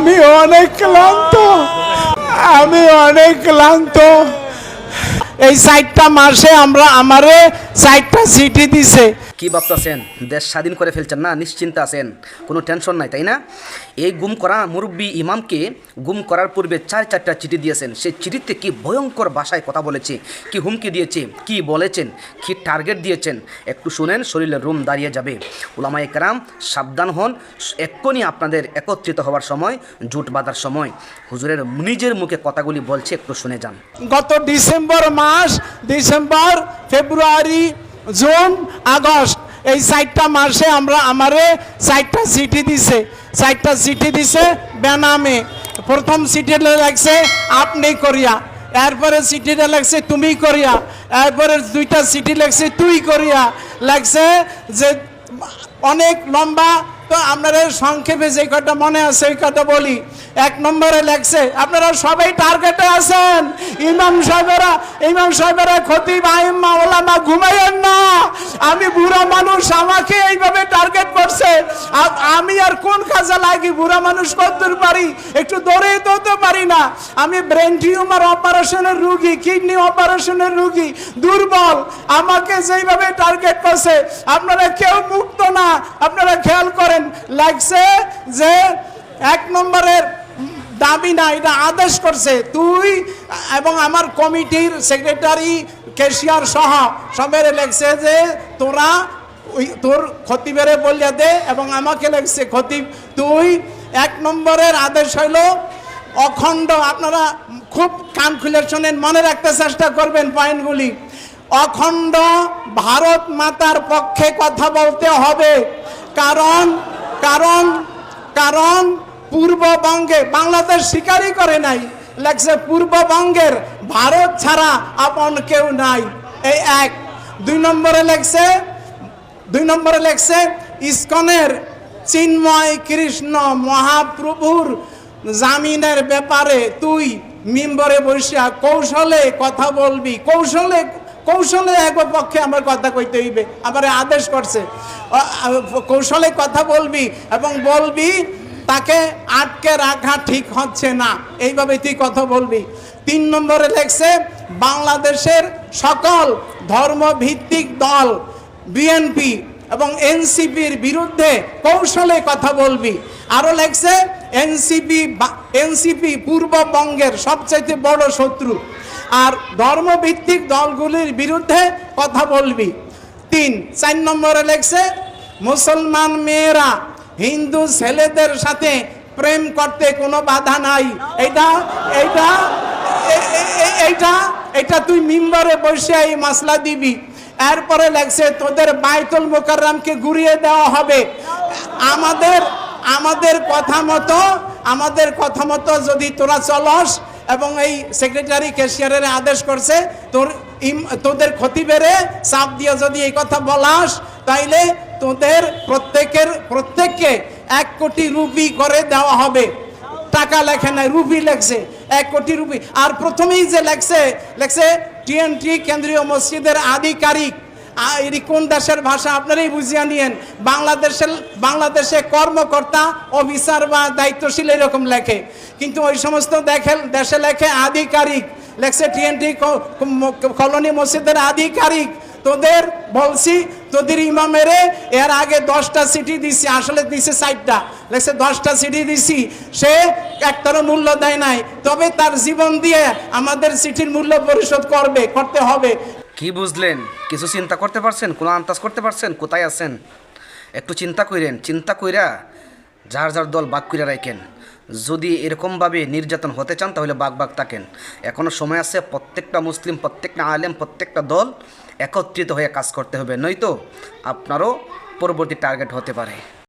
আমি অনেক ক্লান্ত। আমি অনেক ক্লান্ত। এই সাইটটা মাসে আমরা আমারে সাইটটা সিটি দিছে। কি ভাবতেছেন? দেশ স্বাধীন করে ফেলছেন না, নিশ্চিন্তে আছেন। কোনো টেনশন নাই, তাই না? এই গুম করা মুরব্বী ইমামকে গুম করার পূর্বে চার চারটা চিঠি দিয়েছেন। সেই চিঠিতে কি ভয়ঙ্কর ভাষায় কথা বলেছে, কি হুমকি দিয়েছে, কি বলেছেন, কি টার্গেট দিয়েছেন, একটু শুনেন, শরীরের রুম দাঁড়িয়ে যাবে। ওলামা একরাম সাবধান হন, এক্ষুনি আপনাদের একত্রিত হওয়ার সময়, জুট বাঁধার সময়। হুজুরের নিজের মুখে কথাগুলি বলছে, একটু শুনে যান। গত ডিসেম্বর মাস, ডিসেম্বর, ফেব্রুয়ারি জুন, আগস্ট, এই চারটা মাসে আমরা আমারে সাইটটা সিটি দিছে। সাইটটা সিটি দিছে বেনামে। প্রথম সিটিটা লাগছে, আপনি করিয়া। এরপরে সিটিটা লাগছে, তুমি করিয়া। এরপরে দুইটা সিটি লাগছে, তুই করিয়া। লাগছে যে অনেক লম্বা, তো আপনারা সংক্ষেপে যে কটা মনে আছে, ওই কটা বলি। এক নম্বরে লেখছে আপনারা সবাই টার্গেটে আছেন। ইমাম সাহেবেরা ইমাম সাহেবেরা খতিব আইম্মা ওলামা আমি বুড়া মানুষ আমাকে এইভাবে টার্গেট করছে। আমি আর কোন কাজে লাগি? বুড়া মানুষ কতদূর পারি? একটু দৌড়ে দৌড়তে পারি না। আমি ব্রেন টিউমার অপারেশনের রুগী কিডনি অপারেশনের রুগী, দুর্বল। আমাকে যেইভাবে টার্গেট করছে, আপনারা কেউ মুক্ত না। আপনারা খেয়াল করেন, লাগছে যে এক নম্বরের দাবি না, এটা আদেশ করছে। তুই এবং আমার কমিটির সেক্রেটারি কেশিয়ার সহ সবের লেগছে যে তোরা ওই তোর খতিবেরে বলিয়া দে এবং আমাকে লেগছে খতিব তুই এক নম্বরের আদেশ হইল, অখণ্ড, আপনারা খুব কান খুলে শোনেন, মনে রাখতে চেষ্টা করবেন পয়েন্টগুলি। অখণ্ড ভারত মাতার পক্ষে কথা বলতে হবে। কারণ কারণ কারণ পূর্ববঙ্গে বাংলাদেশ স্বীকারই করে নাই লেখছে পূর্ববঙ্গের ভারত ছাড়া আপন কেউ নাই। এই এক। দুই নম্বরে লেখছে, দুই নম্বরে লেখছে, ইস্কনের চিন্ময় কৃষ্ণ মহাপ্রভুর জামিনের ব্যাপারে তুই মিম্বরে বসিয়া কৌশলে কথা বলবি। কৌশলে কৌশলে এক পক্ষে আমার কথা কইতে হইবে, আবার আদেশ করছে। কৌশলে কথা বলবি এবং বলবি, তাকে আটকে রাখা ঠিক হচ্ছে না। এইভাবে তুই কথা বলবি। তিন নম্বরে লেখছে, বাংলাদেশের সকল ধর্মভিত্তিক দল বিএনপি এবং এনসিপির বিরুদ্ধে কৌশলে কথা বলবি। আরও লেখছে এনসিপি এনসিপি পূর্ববঙ্গের সবচাইতে বড় শত্রু। আর ধর্মভিত্তিক দলগুলির বিরুদ্ধে কথা বলবি। তিন, চার নম্বরে লেখছে, মুসলমান মেয়েরা হিন্দু ছেলেদের সাথে প্রেম করতে কোনো বাধা নাই। এটা এইটা, এ- এ- এ- এইটা এটা তুই মিম্বরে বসে এই মাসলা দিবি। এরপরে লাগছে তোদের বাইতুল মোকাররামকে ঘুরিয়ে দেওয়া হবে। আমাদের আমাদের কথা মতো, আমাদের কথা মতো যদি তোরা চলস এবং এই সেক্রেটারি ক্যাশিয়ারের আদেশ করছে, তোর তোদের ক্ষতি বেড়ে চাপ দিয়ে যদি এই কথা বলাস, তাইলে তোদের প্রত্যেকের, প্রত্যেককে এক কোটি রুপি করে দেওয়া হবে। টাকা লেখে নাই, রুপি লেখছে। এক কোটি রুপি। আর প্রথমেই যে লেখছে লেখছে টিএনটি কেন্দ্রীয় মসজিদের আধিকারিক। কোন দেশের ভাষা আপনারাই বুঝিয়ে নিয়েন। বাংলাদেশের, বাংলাদেশে কর্মকর্তা, অফিসার বা দায়িত্বশীল এরকম লেখে। কিন্তু ওই সমস্ত দেখে, দেশে লেখে আধিকারিক। লেখছে টিএনটি কলোনি মসজিদের আধিকারিক। তোদের বলছি, তোদের ইমামেরে এর আগে দশটা সিটি দিছি, আসলে দিছে সাইটটা লেখছে, দশটা সিটি দিছি, সে একটারও মূল্য দেয় নাই। তবে তার জীবন দিয়ে আমাদের সিটির মূল্য পরিশোধ করবে, করতে হবে। কি বুঝলেন? কিছু চিন্তা করতে পারছেন? কোনো আন্দাজ করতে পারছেন? কোথায় আছেন? একটু চিন্তা কইরেন, চিন্তা কইরা যার যার দল বাক কইরা রাখেন যদি এরকমভাবে নির্যাতন হতে চান, তাহলে বাঘ বাঘ থাকেন। এখনও সময় আছে, প্রত্যেকটা মুসলিম, প্রত্যেকটা আলেম, প্রত্যেকটা দল একত্রিত হয়ে কাজ করতে হবে। নয়তো আপনারও পরবর্তী টার্গেট হতে পারে।